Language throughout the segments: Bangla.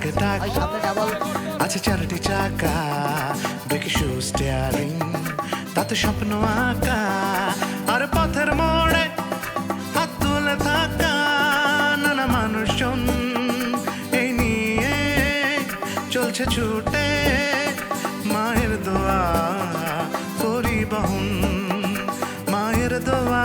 সামনে ডাবল আছে চারটি চাকা ব্রেকে শু স্টিয়ারিং তাতে স্বপ্ন আঁকা আর পথের মোড়ে হাত তুলে থাকা নানা মানুষজন। এই নিয়ে চলছে ছুটে মায়ের দোয়া পরিবহন। মায়ের দোয়া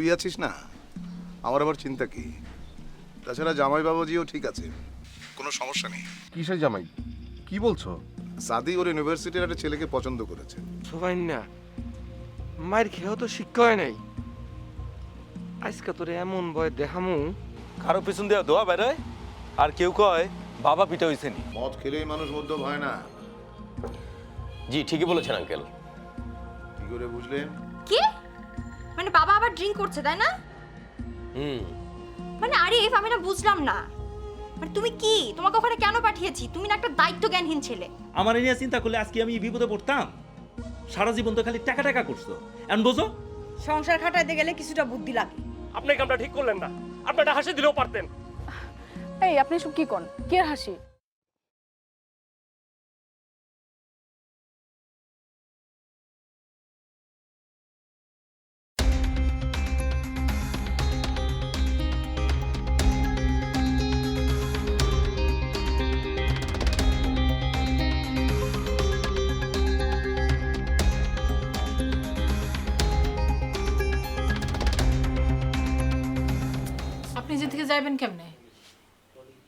তুই আছিস না? আমার আবার চিন্তা কি? তাছাড়া জামাই বাবাজিও ঠিক আছে কোনো সমস্যা নেই। কিসের জামাই? কি বলছো? সাদি ওর ইউনিভার্সিটির একটা ছেলেকে পছন্দ করেছে। সবাই না মায়ের খেয়েও তো শিক্ষা হয় নাই। আজকে তোরে এমন বয় দেখামু। কারও পিছন দিয়ে দোয়া বেরোয় আর কেউ কয় বাবা পিঠা হইছে নি। মদ খেলেই মানুষ মধ্যম হয় না। জি ঠিকই বলেছেন আঙ্কেল। কি করে বুঝলে কি? মানে বাবা আবার ড্রিঙ্ক করছে তাই না? হুম। মানে আরিফ আমি না বুঝলাম না। মানে তুমি কি? তোমাকে ওখানে কেন পাঠিয়েছি? তুমি না একটা দায়িত্ব জ্ঞানহীন ছেলে। আমার এ নিয়ে চিন্তা করলে আজকে আমি এই বিপদে পড়তাম। সারা জীবন তো খালি টাকা টাকা করছ। এখন বোঝো? সংসার খাটাইতে গেলে কিছুটা বুদ্ধি লাগে। আপনি কামটা ঠিক করলেন না। আপনি একটা হাসি দিলেও পারতেন। এই আপনি সব কি কোন? কে হাসি? আপনি যে থেকে যাবেন কেমনে?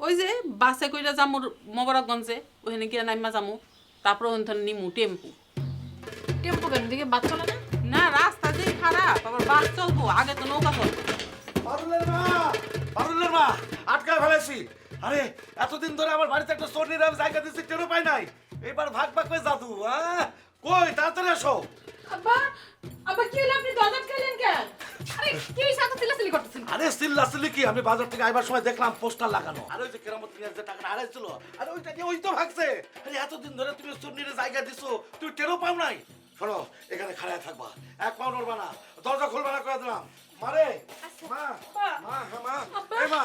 ওই যে বাসে কইরা যামুর মোবারকগঞ্জে ওখানে গিয়ে নাইমা যামু তারপর ওখান নিমু টেম্পু। টেম্পু কেন? দিকে বাদ চলে না? না রাস্তা যে খারাপ আবার বাস চলবো আগে তো নৌকা চলবো পারুলের মা পারুলের মা আটকায় ফেলেছি। আরে এতদিন ধরে আমার বাড়িতে একটা চোর নিরাম জায়গা দিচ্ছি টেরও পাই নাই। এবার ভাগ ভাগ করে জাদু হ্যাঁ? কই তাড়াতাড়ি আসো। আব্বা আব্বা কি হলো? আপনি দরজা খেলেন কেন? আরে কি হইছে চিল্লাচিল্লি করতেছেন আরে সিল্লা কি? আমি বাজার থেকে আইবার সময় দেখলাম পোস্টার লাগানো। আর ওই যে কেরামত নিয়ে যে টাকাটা হারাইছিল আরে ওইটা কি ওই তো ভাগছে। আরে এতদিন ধরে তুমি চোর নিরে জায়গা দিছো তুমি টেরও পাও নাই। শোনো এখানে খাড়ায় থাকবা। এক পাও নড়বা না। দরজা খুলবা না করে দিলাম। মারে মা মা মা এই মা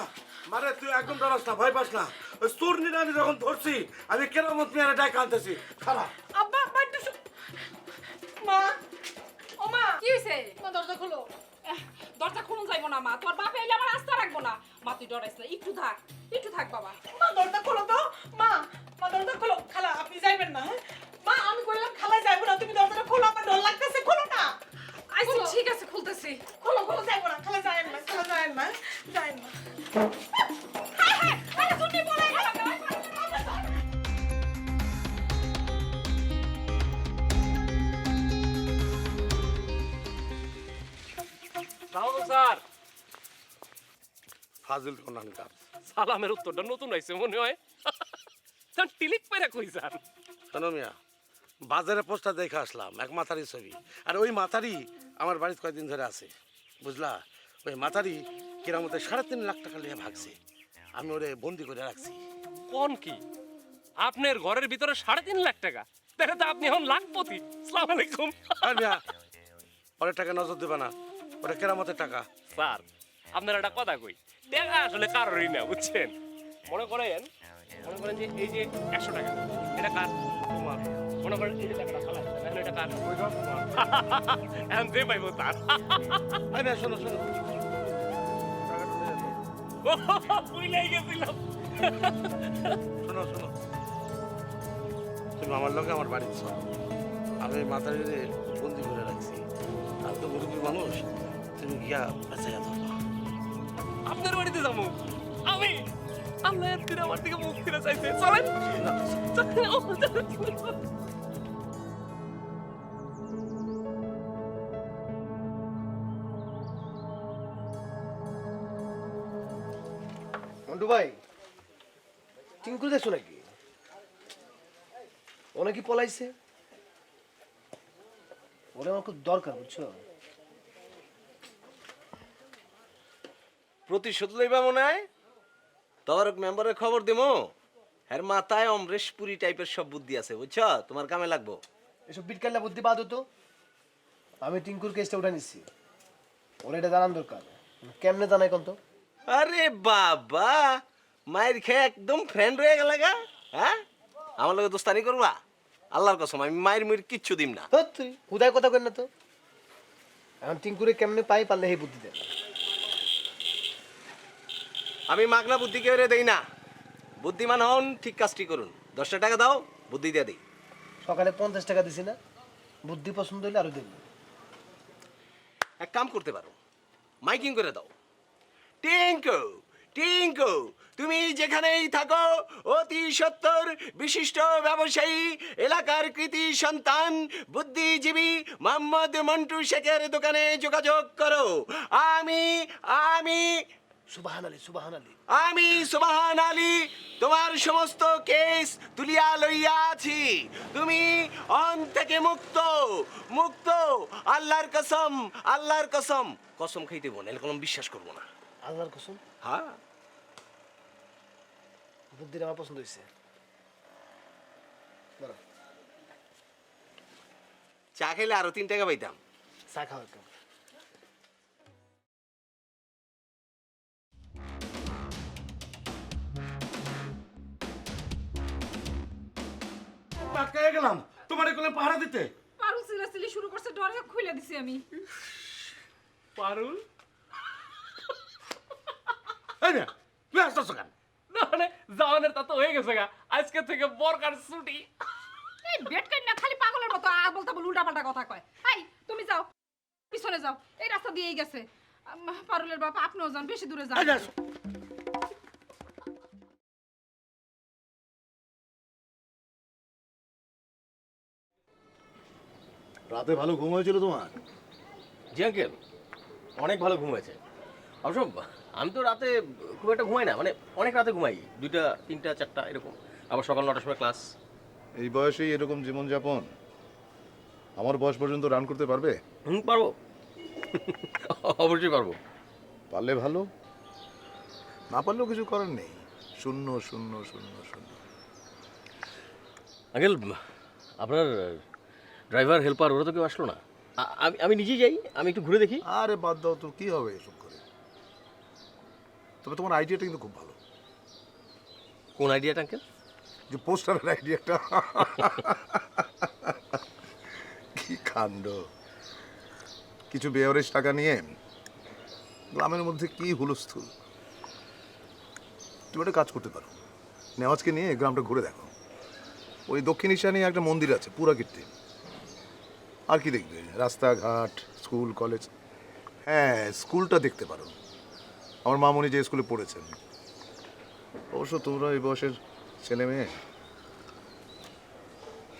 মারে তুই একদম ডরাস না ভয় পাস না। ওই চোর নিরে আমি যখন ধরছি আমি কেরামত ডাক আনতেছি। খারাপ আব্বা আব্বা একটু শু- মা। ও মা কি হইছে? মা দরজা খোলো। দরজা খুলুন যাইবো না মা। তোর বাপে এলে আমার আস্থা রাখব না। মা তুই ডরাইস না একটু থাক একটু থাক বাবা। মা দরজা খোলো তো। মা মা দরজা খোলো। খালা আপনি যাইবেন না হ্যাঁ? মা আমি কইলাম খালা যাইবো না তুমি দরজাটা খোলো আমার ডর লাগতেছে খোলো না। আইসি ঠিক আছে খুলতেছি। খোলো খোলো যাইবো না খালা যায়েন না খালা যায়েন না যায়েন না। ফাজিল কোনানকার সালামের উত্তরটা নতুন হয়েছে মনে হয়। স্যার টিলিক পেরা কই স্যার শোনো মিয়া বাজারে পোস্টার দেখে আসলাম এক মাথারি ছবি। আর ওই মাথারি আমার বাড়িতে কয়েকদিন ধরে আছে বুঝলা? ওই মাথারি কেরামতে সাড়ে তিন লাখ টাকা নিয়ে ভাগছে। আমি ওরে বন্দি করে রাখছি। কোন কি? আপনার ঘরের ভিতরে সাড়ে তিন লাখ টাকা। দেখে তো আপনি এখন লাখপতি। সালাম আলাইকুম। আর মিয়া অনেক টাকা নজর দেবে না ওটা কেরামতের টাকা। স্যার আপনার একটা কথা কই। টাকা আসলে কারোরই না বুঝছেন? মনে করেন মনে করেন যে এই যে একশো টাকা এটা কার? তোমার। মনে করেন এই যে টাকাটা এখন এটা কার? এখন যে পাইবো তার। আরে শোনো শোনো। বুঝলেই গেছিলাম। শোনো শোনো। তুমি আমার লোকে আমার বাড়ির ছ। আমি মাথায় বন্দি করে রাখছি আমি তো মুরব্বী মানুষ তুমি গিয়া আপনার বাড়িতে যাব আমি আল্লাহ এতদিন আমার দিকে মুখ ফিরে চাইছে চলেন ভাই টিঙ্কু দেখছ নাকি ও নাকি পলাইছে ওরা আমার খুব দরকার বুঝছ প্রতিশোধ লইবা মনে হয়? তদারক মেম্বারের খবর দেবো এর মাথায় অমরেশপুরি টাইপের সব বুদ্ধি আছে বুঝছ? তোমার কামে লাগবো। এসব বিটকাল্লা বুদ্ধি বাদ হতো আমি টিঙ্কুর কেসটা উঠে নিচ্ছি ওরা এটা জানান দরকার। কেমনে জানাই কোন তো আরে বাবা মায়ের খেয়ে একদম ফ্রেন্ড হয়ে গেল গা হ্যাঁ? আমার লগে দোস্তানি করবা? আল্লাহর কসম আমি মায়ের মুয়ের কিচ্ছু দিম না। তুই হুদায় কথা কর না তো। এখন টিঙ্কুরে কেমনে পাই পারলে সেই বুদ্ধি দে। আমি মাগনা বুদ্ধি কেউ দেই না। বুদ্ধিমান হন ঠিক কাজটি করুন। দশটা টাকা দাও বুদ্ধি দিয়ে দিই। সকালে পঞ্চাশ টাকা দিছি না। বুদ্ধি পছন্দ হইলে আরও দেবো এক কাম করতে পারো। মাইকিং করে দাও। টিঙ্কু টিঙ্কু তুমি যেখানেই থাকো অতি সত্তর বিশিষ্ট ব্যবসায়ী এলাকার কৃতি সন্তান বুদ্ধিজীবী মোহাম্মদ মন্টু শেখের দোকানে যোগাযোগ করো। আমি আমি সুবাহান আলী সুবাহান আলী আমি সুবাহান আলী তোমার সমস্ত কেস তুলিয়া লইয়া আছি। তুমি অন থেকে মুক্ত মুক্ত আল্লাহর কসম আল্লাহর কসম। কসম খাইতে বোন এর কোনো বিশ্বাস করব না। আল্লাহর কসম? হ্যাঁ। বুদ্ধিটা আমার পছন্দ হয়েছে চা খেলে আরও তিন টাকা পাইতাম। চা খাওয়া আটকায় গেলাম। তোমার এগুলো পাহারা দিতে। পারুল সিলাসিলি শুরু করছে ডরে খুলে দিছি আমি। পারুল? এই না তুই আসতেছ কেন? না মানে জামানের তা তো হয়ে গেছে গা। আজকে থেকে বরকার ছুটি। এই বেট না খালি পাগলের মতো আর বলতে বল উল্টা পাল্টা কথা কয়। এই তুমি যাও। পিছনে যাও। এই রাস্তা দিয়েই গেছে। পারুলের বাপ আপনিও যান বেশি দূরে যান। রাতে ভালো ঘুম হয়েছিল তোমার? জি আঙ্কেল অনেক ভালো ঘুম হয়েছে। অবশ্য আমি তো রাতে খুব একটা ঘুমাই না মানে অনেক রাতে ঘুমাই দুইটা তিনটা চারটা এরকম। আবার সকাল নটার সময় ক্লাস। এই বয়সেই এরকম জীবনযাপন আমার বয়স পর্যন্ত রান করতে পারবে? হুম পারব। অবশ্যই পারব। পারলে ভালো না পারলেও কিছু করার নেই। শূন্য শূন্য শূন্য শূন্য। আঙ্কেল আপনার ড্রাইভার হেল্পার ওরা তো কেউ আসলো না। আমি আমি নিজেই যাই আমি একটু ঘুরে দেখি। আরে বাদ দাও তো কি হবে এসব করে? তবে তোমার আইডিয়াটা কিন্তু খুব ভালো। কোন আইডিয়াটা আঙ্কেল? যে পোস্টারের আইডিয়াটা কি কাণ্ড। কিছু বেয়ারেজ টাকা নিয়ে গ্রামের মধ্যে কি হুলস্থুল। তুমি একটা কাজ করতে পারো। নেওয়াজকে নিয়ে গ্রামটা ঘুরে দেখো। ওই দক্ষিণ ঈশানে একটা মন্দির আছে পুরা কীর্তি আর কি দেখবে? রাস্তাঘাট স্কুল কলেজ। হ্যাঁ স্কুলটা দেখতে পারো। আমার মামনি যে স্কুলে পড়েছেন। অবশ্য তোমরা এই বয়সের ছেলে মেয়ে?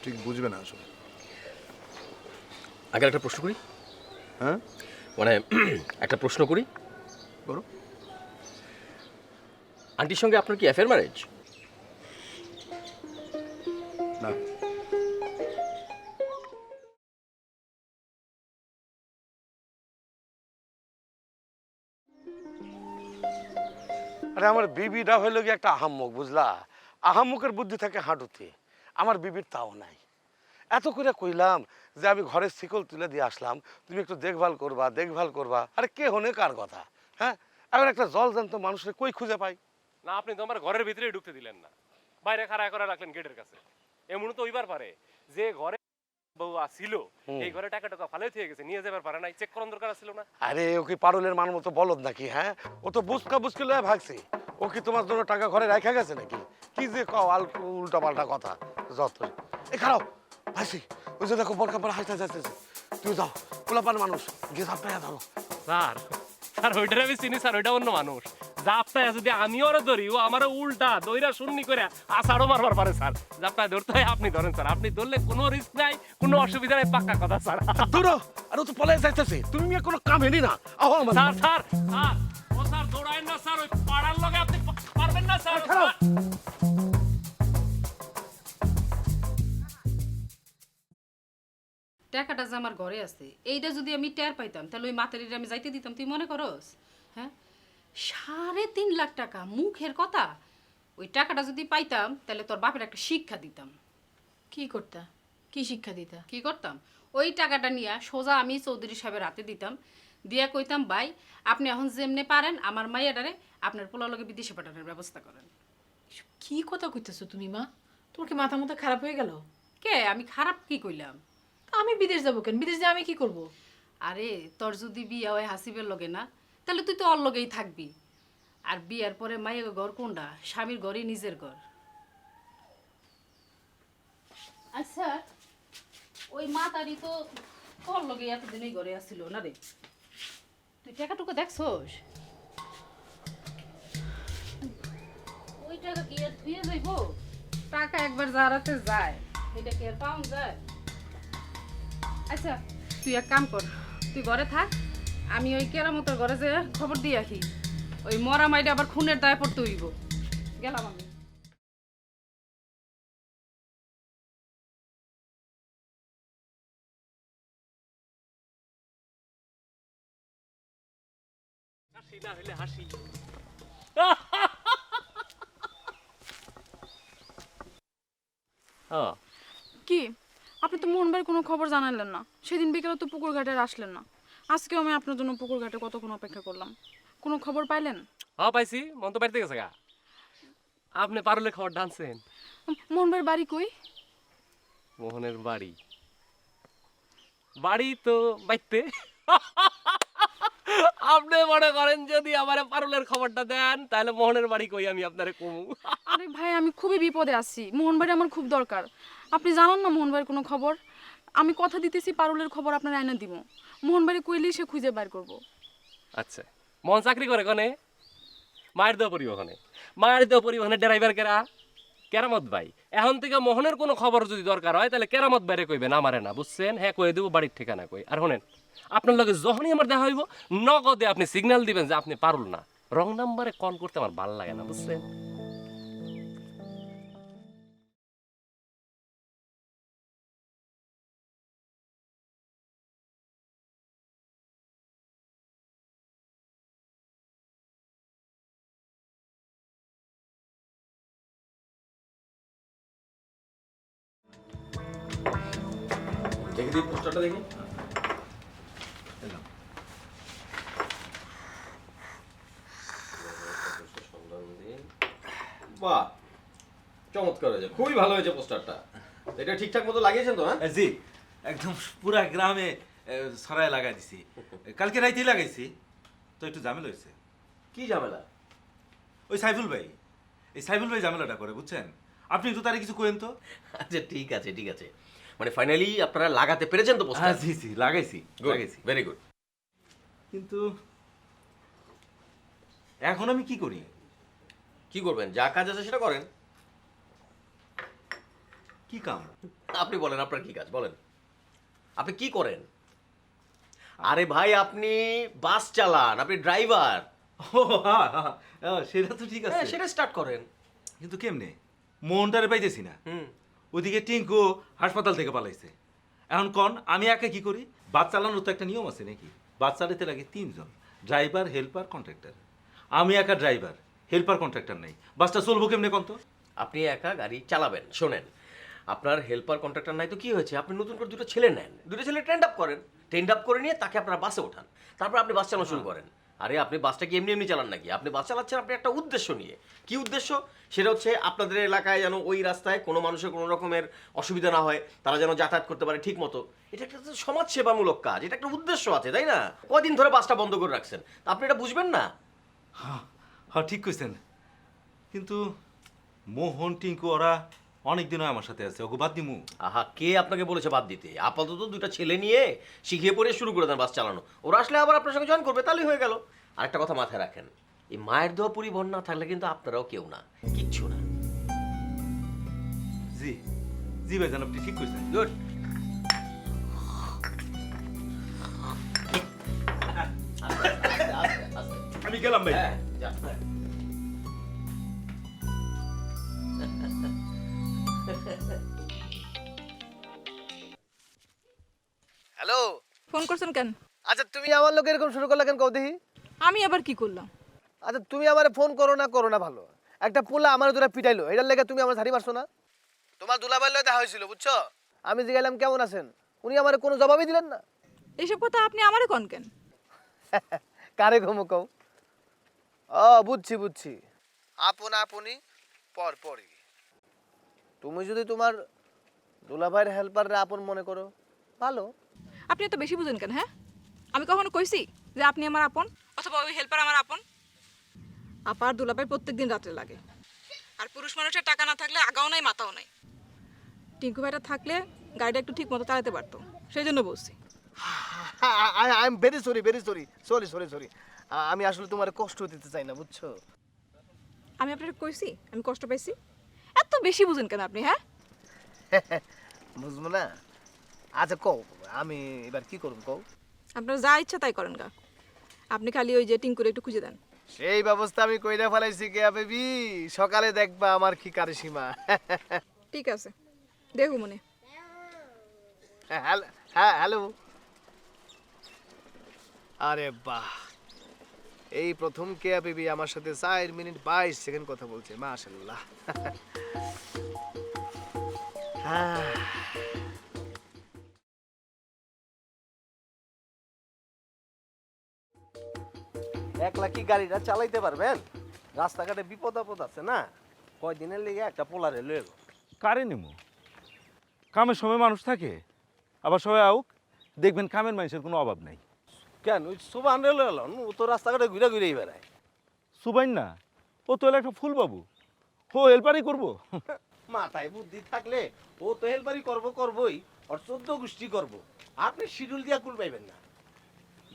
ঠিক বুঝবে না আসলে। আঙ্কেল একটা প্রশ্ন করি। হ্যাঁ? মানে একটা প্রশ্ন করি। বলো। আন্টির সঙ্গে আপনার কি অ্যাফেয়ার ম্যারেজ আরে আমার বিবিটা হইল গিয়ে একটা আহাম্মক, বুঝলা? আহাম্মকের বুদ্ধি থাকে হাঁটুতে, আমার বিবির তাও নাই। এত করে কইলাম যে আমি ঘরের শিকল তুলে দিয়ে আসলাম, তুমি একটু দেখভাল করবা দেখভাল করবা। আরে কে হনে কার কথা হ্যাঁ? এখন একটা জল জ্যান্ত মানুষের কই খুঁজে পাই? না, আপনি তো আমার ঘরের ভিতরেই ঢুকতে দিলেন না। বাইরে খাড়া করে রাখলেন গেটের কাছে। এমন তো ওইবার পারে যে ঘরে বউ ছিল এই ঘরে টাকা টাকা ফালে থেকে গেছে নিয়ে যাবার পারে নাই চেক করার দরকার ছিল না। আরে ও কি পারুলের মান মতো বলদ নাকি হ্যাঁ? ও তো বুসকা বুসকি লয়ে ভাগছে। ও কি তোমার জন্য টাকা ঘরে রাখা গেছে নাকি? কি যে কও আল উল্টা পাল্টা কথা যত। এ খারাপ। ভাইসি ওই যে দেখো বরকা পরে হাসতে যাচ্ছে তুই যাও পোলাপান মানুষ গিয়ে ধরো স্যার স্যার ওইটার আমি চিনি স্যার ওইটা অন্য মানুষ। জাপটায় যদি আমি ওরে ধরি ও আমার উল্টা দইরা শূন্য করে আষাঢ়ও মারবার পারে স্যার। জাপটায় ধরতে হয় আপনি ধরেন স্যার। আপনি ধরলে কোনো রিস্ক নাই কোনো অসুবিধা নাই পাক্কা কথা স্যার। দূরো আর তো পলাই যাইতেছে। তুমি কোনো কাম হেনি না। আহ আমার স্যার স্যার স্যার। ও স্যার দৌড়ায় না স্যার। ওই পাড়ার লগে আপনি পারবেন না স্যার। স্যার। টাকাটা যে আমার ঘরে আছে এইটা যদি আমি টের পাইতাম তাহলে ওই মাতারির আমি যাইতে দিতাম। তুই মনে করস? হ্যাঁ? সাড়ে তিন লাখ টাকা মুখের কথা। ওই টাকাটা যদি পাইতাম তাহলে তোর বাপের একটা শিক্ষা দিতাম। কি করতা? কি শিক্ষা দিতা? কি করতাম? ওই টাকাটা নিয়ে সোজা আমি চৌধুরী সাহেবের হাতে দিতাম। দিয়া কইতাম ভাই আপনি এখন যেমনে পারেন আমার মাইয়াডারে আপনার পোলার লগে বিদেশে পাঠানোর ব্যবস্থা করেন। কি কথা কইতেছো তুমি মা? তোমার কি মাথা মাথা খারাপ হয়ে গেল? কে? আমি খারাপ কি কইলাম? আমি বিদেশ যাব কেন? বিদেশ যাই আমি কি করব? আরে তোর যদি বিয়া হয় হাসিবের লগে না তাহলে তুই তো ওর থাকবি। আর বিয়ার পরে মায়ের ঘর কোনটা? স্বামীর ঘরই নিজের ঘর। আচ্ছা ওই মা তারি তো তোর লগে এতদিনই ঘরে আসছিল না রে? তুই টাকাটুকু দেখছোস? ওই টাকা কি আর ধুয়ে যাইব? টাকা একবার যারাতে যায়, এটা কি আর পাউন যায়? আচ্ছা তুই এক কাম কর, তুই ঘরে থাক। আমি ওই কেরামতের ঘরে যে খবর দিয়ে আসি ওই মরা মাইডে আবার খুনের দায় পড়তে হইব। গেলাম আমি। হাসি না হইলে হাসি। কি? আপনি তো মোহন ভাইয়ের কোনো খবর জানালেন না। সেদিন বিকেলে তো পুকুর ঘাটে আসলেন না। আজকেও আমি আপনার জন্য পুকুর ঘাটে কতক্ষণ অপেক্ষা করলাম? কোনো খবর পাইলেন? হ্যাঁ পাইছি। মন তো বাড়িতে গেছে গা। আপনি পারলে খবর ডানছেন। মোহন ভাইয়ের বাড়ি কই? মোহনের বাড়ি। বাড়ি তো বাইতে। আপনি মনে করেন যদি আমার পারুলের খবরটা দেন তাহলে মোহনের বাড়ি কই আমি আপনারে কমু? আরে ভাই আমি খুবই বিপদে আছি। মোহন ভাই আমার খুব দরকার। আপনি জানেন না মোহন ভাইয়ের কোনো খবর? আমি কথা দিতেছি পারুলের খবর আপনার আয়না দিব। মোহন ভাই কইলেই সে খুঁজে বের করব। আচ্ছা মোহন চাকরি করে কনে? মায়ের দেওয়া পরিবহনে। মায়ের দেওয়া পরিবহনে ড্রাইভার কেরা? কেরামত ভাই, এখন থেকে মোহনের কোনো খবর যদি দরকার হয়, তাহলে কেরামত বাইরে কইবেন, আমারে না, বুঝছেন? হ্যাঁ কয়ে দেবো, বাড়ির ঠিকানা কই। আর শোনেন, আপনার লগে যখনই আমার দেখা হইব, নগদে আপনি সিগন্যাল দিবেন যে আপনি পারুল না। রং নাম্বারে কল করতে আমার ভালো লাগে না, বুঝছেন? দেখি দিই পোস্টারটা দেখি। বাহ চমৎকার হয়েছে খুবই ভালো হয়েছে পোস্টারটা এটা ঠিকঠাক মতো লাগিয়েছেন তো হ্যাঁ? জি একদম পুরা গ্রামে সরাই লাগাই দিছি। কালকে রাইতেই লাগাইছি তো একটু ঝামেলা হয়েছে। কি ঝামেলা? ওই সাইফুল ভাই এই সাইফুল ভাই ঝামেলাটা করে বুঝছেন? আপনি একটু তারে কিছু কোয়েন তো। আচ্ছা ঠিক আছে ঠিক আছে। মানে ফাইনালি আপনারা লাগাতে পেরেছেন তো পোস্টার হ্যাঁ জি জি লাগাইছি লাগাইছি। ভেরি গুড কিন্তু এখন আমি কি করি? কি করবেন? যা কাজ আছে সেটা করেন। কি কাম? আপনি বলেন আপনার কি কাজ? বলেন। আপনি কি করেন? আরে ভাই আপনি বাস চালান আপনি ড্রাইভার। ও হ্যাঁ, হ্যাঁ, হ্যাঁ, সেটা তো ঠিক আছে। সেটা স্টার্ট করেন। কিন্তু কেমনে? মনটারে পাইতেছি না। হুম। ওদিকে টিঙ্কু হাসপাতাল থেকে পালাইছে। এখন কন আমি একা কি করি? বাস চালানোর তো একটা নিয়ম আছে নাকি? বাস চালাতে লাগে তিনজন ড্রাইভার হেল্পার কন্ট্রাক্টর। আমি একা ড্রাইভার হেল্পার কন্ট্রাক্টর নেই। বাসটা চলবো কেমনে কন তো? আপনি একা গাড়ি চালাবেন শোনেন। আপনার হেল্পার কন্ট্রাক্টর নাই তো কি হয়েছে? আপনি নতুন করে দুটো ছেলে নেন। দুটো ছেলে ট্রেন্ড আপ করেন। ট্রেন্ড আপ করে নিয়ে তাকে আপনার বাসে ওঠান। তারপর আপনি বাস চালানো শুরু করেন। আরে আপনি বাসটা কি এমনি এমনি চালান নাকি? আপনি বাস চালাচ্ছেন, আপনি একটা উদ্দেশ্য নিয়ে। কি উদ্দেশ্য? সেটা হচ্ছে আপনাদের এলাকায় যেন ওই রাস্তায় কোনো মানুষের কোনো রকমের অসুবিধা না হয়, তারা যেন যাতায়াত করতে পারে ঠিক মতো। এটা একটা সমাজসেবামূলক কাজ, এটা একটা উদ্দেশ্য আছে, তাই না? কদিন ধরে বাসটা বন্ধ করে রাখছেন? তা আপনি এটা বুঝবেন না? হ্যাঁ হ্যাঁ ঠিক কইছেন। কিন্তু মোহন টিঙ্কু ওরা অনেক দিন হয় আমার সাথে আছে। ওকে বাদ দিমু। আহা কে আপনাকে বলেছে বাদ দিতে? আপাতত দুটো ছেলে নিয়ে শিখিয়ে পড়ে শুরু করে দেন বাস চালানো। ওরা আসলে আবার আপনার সঙ্গে জয়েন করবে তাহলেই হয়ে গেল। আরেকটা কথা মাথায় রাখেন এই মায়ের দেওয়া পরিবহন না থাকলে কিন্তু আপনারাও কেউ না কিচ্ছু না। জি জি ভাইজান আপনি ঠিক কইছেন। গুড আমি গেলাম ভাই। হ্যাঁ হ্যালো। ফোন করছেন কেন? আচ্ছা তুমি আমার লোক এরকম শুরু করলে কেন কও দেখি আমি আবার কি করলাম? আচ্ছা তুমি আমার ফোন করো না করো না ভালো। একটা পোলা আমার দুটা পিটাইলো এটার লেগে তুমি আমার ঝাড়ি মারছো না? তোমার দুলাভাই লয় দেখা হয়েছিল বুঝছ? আমি জিজ্ঞাইলাম কেমন আছেন? উনি আমার কোনো জবাবই দিলেন না। এসব কথা আপনি আমারে কন কেন? কারে ঘুমো কও ও বুঝছি বুঝছি। আপন আপনি পর পরই তুমি যদি তোমার দুলাভাইয়ের হেল্পাররা আপন মনে করো ভালো। আপনি এত বেশি বুঝেন কেন হ্যাঁ? আমি কখনো কইছি যে আপনি আমার আপন অথবা ওই হেল্পার আমার আপন? আপার দুলাভাই প্রত্যেক দিন রাত্রে লাগে। আর পুরুষ মানুষের টাকা না থাকলে আগাও নাই মাথাও নাই। টিঙ্কু ভাইটা থাকলে গাড়িটা একটু ঠিক মতো চালাতে পারতো সেই জন্য বলছি I am very sorry very sorry sorry sorry sorry আমি আসলে তোমার কষ্ট দিতে চাই না বুঝছ? আমি আপনাকে কইছি আমি কষ্ট পাইছি। এত বেশি বুঝেন কেন আপনি হ্যাঁ? বুঝব না। আচ্ছা কও আমি এবার কি করুন কও? আপনার যা ইচ্ছা তাই করেন গা। আপনি খালি ওই যে টিঙ্কুরে একটু খুঁজে দেন। সেই ব্যবস্থা আমি কইরা ফেলাইছি কে বেবি? সকালে দেখবা আমার কি কারিসীমা। ঠিক আছে দেখো মনে। হ্যালো হ্যাঁ হ্যালো। আরে বাহ। এই প্রথম কেয়া বেবি আমার সাথে চার মিনিট বাইশ সেকেন্ড কথা বলছে মাশাল্লাহ একলা কি গাড়িটা চালাইতে পারবেন? রাস্তাঘাটে বিপদ আপদ আছে না? কয়দিনের লেগে একটা পোলারে লয়ে এলো। কারে নেমু? কামের সময় মানুষ থাকে, আবার সবাই আউক, দেখবেন কামের মানুষের কোনো অভাব নাই। কেন? ওই সুবান এলন, ও তো রাস্তাঘাটে ঘুরে ঘুরেই বেড়ায়। সুবাইন না ও তো হলো একটা ফুল বাবু ও হেল্পারই করব। মাথায় বুদ্ধি থাকলে ও তো হেলপারি করব করবোই আর চোদ্দ গোষ্ঠী করব। আপনি শিডিউল দিয়া কুল পাইবেন না।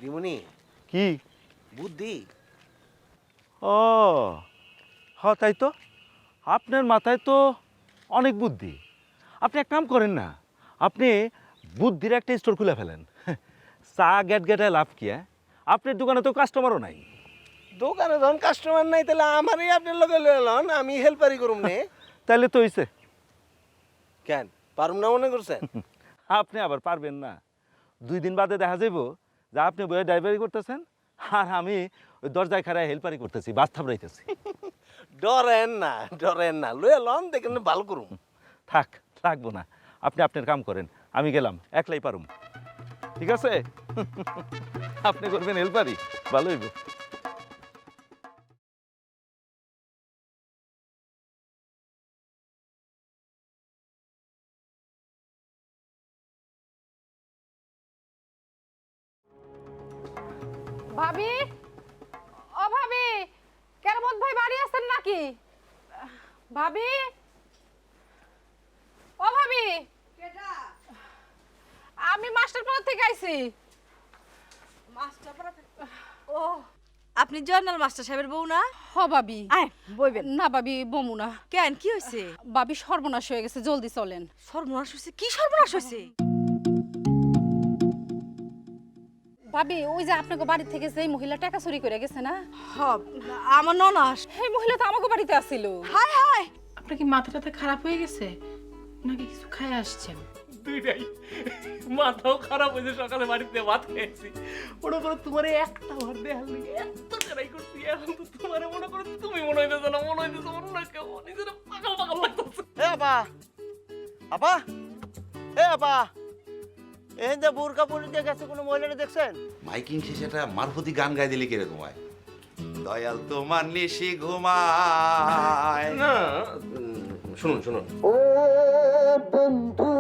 দিমুনি কি? বুদ্ধি। ও হ তাই তো। আপনার মাথায় তো অনেক বুদ্ধি। আপনি এক কাম করেন না আপনি বুদ্ধির একটা স্টোর খুলে ফেলেন। চা গেট গেটায় লাভ কি হ্যাঁ? আপনার দোকানে তো কাস্টমারও নাই। দোকানে যখন কাস্টমার নাই তাহলে আমারই আপনার লগে এলন, আমি হেল্পারি করুম নে। তাহলে তো হইছে। কেন? পারুম না মনে করছেন? আপনি আবার পারবেন না। দুই দিন বাদে দেখা যাইব যে আপনি বইয়ে ড্রাইভারি করতেছেন আর আমি ওই দরজায় খাড়ায় হেল্পারি করতেছি বাস থাপড়াইতেছি। ডরেন না ডরেন না। লয়ে লন দেখেন ভালো করুম। থাক থাকব না। আপনি আপনার কাম করেন আমি গেলাম একলাই পারুম। ঠিক আছে? আপনি করবেন হেল্পারি ভালো হইব। ভাবি? ও ভাবি কেরামত ভাই বাড়ি আছেন নাকি? ভাবি? ও ভাবি? আমি মাস্টারপাড়া থেকে আইছি ও আপনি জয়নাল মাস্টার সাহেবের বউ না? হ ভাবি আয় বইবেন। না ভাবি বমু না। কেন কি হয়েছে ভাবি সর্বনাশ হয়ে গেছে জলদি চলেন। সর্বনাশ হয়েছে কি সর্বনাশ হয়েছে ভাবি ওই যে আপনাকে বাড়ি থেকে যে মহিলা টাকা চুরি করে গেছে না? হব আমার ননাস সেই মহিলা তো আমাকে বাড়িতে আসছিল হায় হায়। আপনার কি মাথা টাথা খারাপ হয়ে গেছে? নাকি কিছু খাই আসছেন? দুইটাই। মাথাও খারাপ হয়েছে সকালে বাড়িতে ভাত খেয়েছি মনে করো তোমার একটা ভাত লেগে এত ট্রাই করছি এখন তো তোমার মনে করো তুমি মনে হইতেছে না মনে হইতেছে অন্য কেউ নিজের পাগল পাগল লাগতেছে। এ আপা এ আপা এখান যে বোরকা পরে দিয়ে গেছে কোনো মহিলাটা দেখছেন? মাইকিং শেষে একটা মারফতি গান গাই দিলে কীরকম হয় দয়াল তোমার নিশি ঘুমায়। না শুনুন শুনুন। ও বন্ধু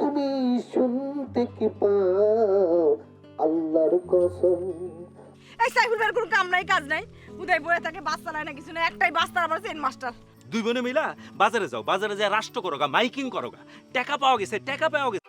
তুমি শুনতে কি পাও? আল্লাহর কসম। এই সাইফুল ভাইয়ের কোনো কাম নাই কাজ নাই। উদয় বয়ে থাকে বাস চালায় না কিছু না একটাই বাস তার আমার চেন মাস্টার দুই বোনে মিলা বাজারে যাও বাজারে যায় রাষ্ট্র করো গা মাইকিং করো গা। টাকা পাওয়া গেছে টাকা পাওয়া গেছে।